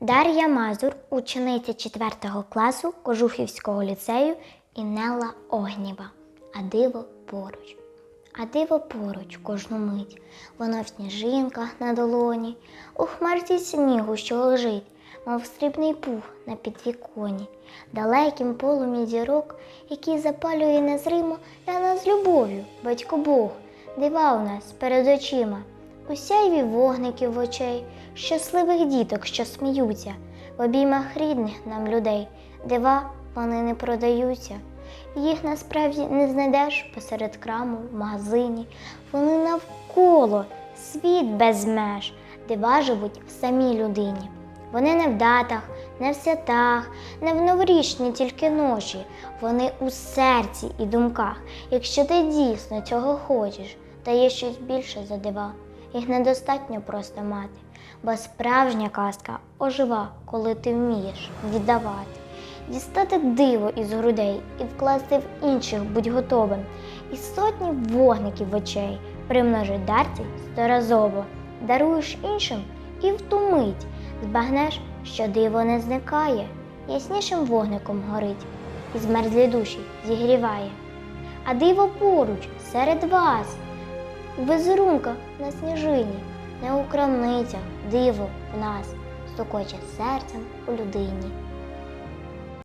Дар'я Мазур, учениця 4 класу Кожухівського ліцею Інела Огніва. А диво поруч. А диво поруч кожну мить. Воно в сніжинках на долоні, у хмарці снігу, що лежить, мов срібний пух на підвіконі, далеким полум'я зірок, який запалює незримо для нас любов'ю, батько Бог, дива у нас перед очима. У сяйві вогників очей, щасливих діток, що сміються, в обіймах рідних нам людей, дива вони не продаються. Їх насправді не знайдеш посеред краму, в магазині. Вони навколо, світ без меж, дива живуть в самій людині. Вони не в датах, не в святах, не в новорічні тільки ночі. Вони у серці і думках. Якщо ти дійсно цього хочеш, та є щось більше за дива. Їх недостатньо просто мати, бо справжня казка ожива, коли ти вмієш віддавати. Дістати диво із грудей і вкласти в інших будь готовим, і сотні вогників очей примножить дарці сторазово, даруєш іншим і в ту мить збагнеш, що диво не зникає, яснішим вогником горить, і змерзлі душі зігріває. А диво поруч серед вас, у на сніжині, не у крамницях, диво в нас стукоче серцем у людині.